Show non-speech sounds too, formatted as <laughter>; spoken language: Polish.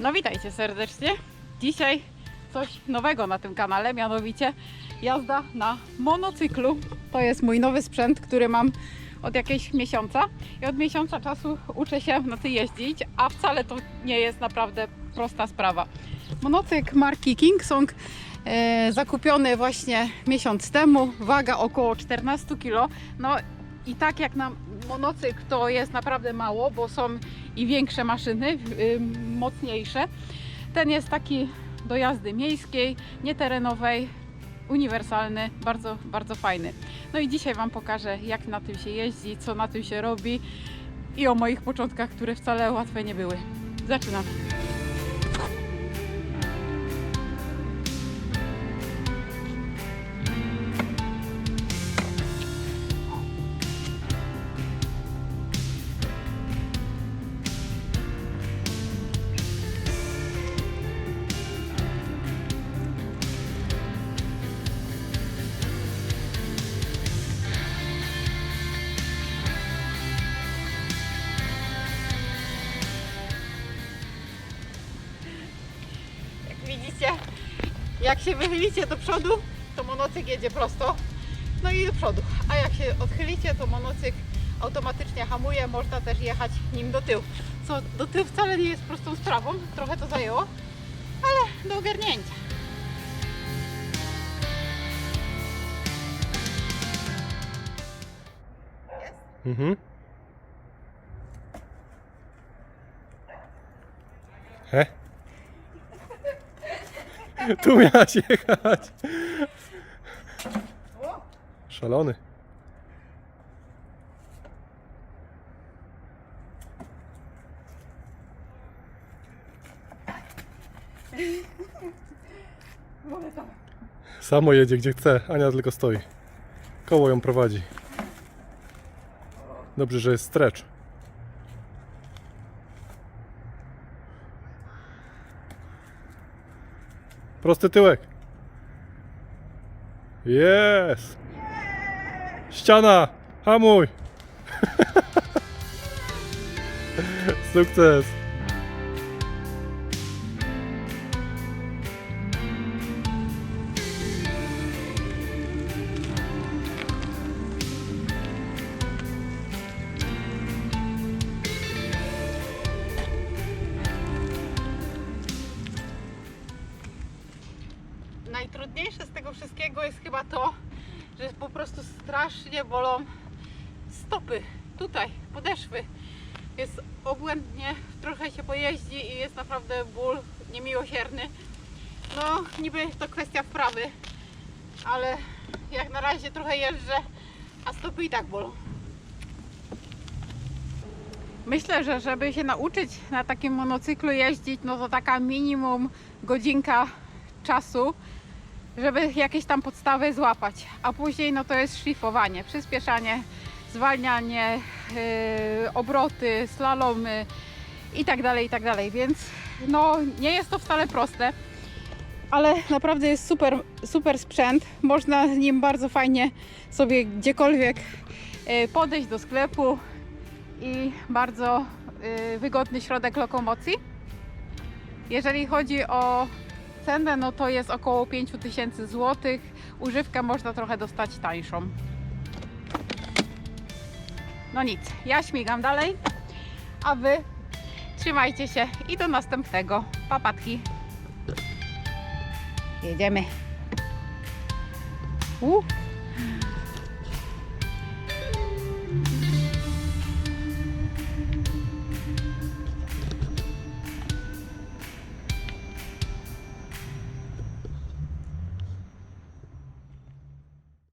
No witajcie serdecznie. Dzisiaj coś nowego na tym kanale, mianowicie jazda na monocyklu. To jest mój nowy sprzęt, który mam od jakiegoś miesiąca i od miesiąca czasu uczę się na tym jeździć, a wcale to nie jest naprawdę prosta sprawa. Monocykl marki King Song e, zakupiony właśnie miesiąc temu, waga około 14 kg. No i tak jak na monocykl to jest naprawdę mało, bo są i większe maszyny, y, mocniejsze. Ten jest taki do jazdy miejskiej, nieterenowej, uniwersalny, bardzo, bardzo fajny. No i dzisiaj Wam pokażę, jak na tym się jeździ, co na tym się robi i o moich początkach, które wcale łatwe nie były. Zaczynam. Widzicie, jak się wychylicie do przodu, to monocykl jedzie prosto, no i do przodu. A jak się odchylicie, to monocykl automatycznie hamuje, można też jechać nim do tyłu. Co do tyłu wcale nie jest prostą sprawą, trochę to zajęło, ale do ogarnięcia. Mhm. He? <laughs> Tu miałaś jechać. Szalony. Samo jedzie gdzie chce, Ania tylko stoi. Koło ją prowadzi. Dobrze, że jest stretch. Prosty tyłek. Jest. Ściana. Hamuj. <laughs> Sukces. Najtrudniejsze z tego wszystkiego jest chyba to, że po prostu strasznie bolą stopy. Tutaj, podeszwy. Jest obłędnie, trochę się pojeździ i jest naprawdę ból niemiłosierny. No, niby to kwestia wprawy, ale jak na razie trochę jeżdżę, a stopy i tak bolą. Myślę, że żeby się nauczyć na takim monocyklu jeździć, no to taka minimum godzinka czasu, żeby jakieś tam podstawy złapać. A później no to jest szlifowanie, przyspieszanie, zwalnianie, yy, obroty, slalomy i tak dalej, i tak dalej. Więc no nie jest to wcale proste, ale naprawdę jest super, super sprzęt. Można z nim bardzo fajnie sobie gdziekolwiek yy, podejść do sklepu i bardzo yy, wygodny środek lokomocji. Jeżeli chodzi o cenę, no to jest około 5000 zł. Używkę można trochę dostać tańszą. No nic, ja śmigam dalej, a wy trzymajcie się i do następnego. Papatki. Jedziemy. Uh.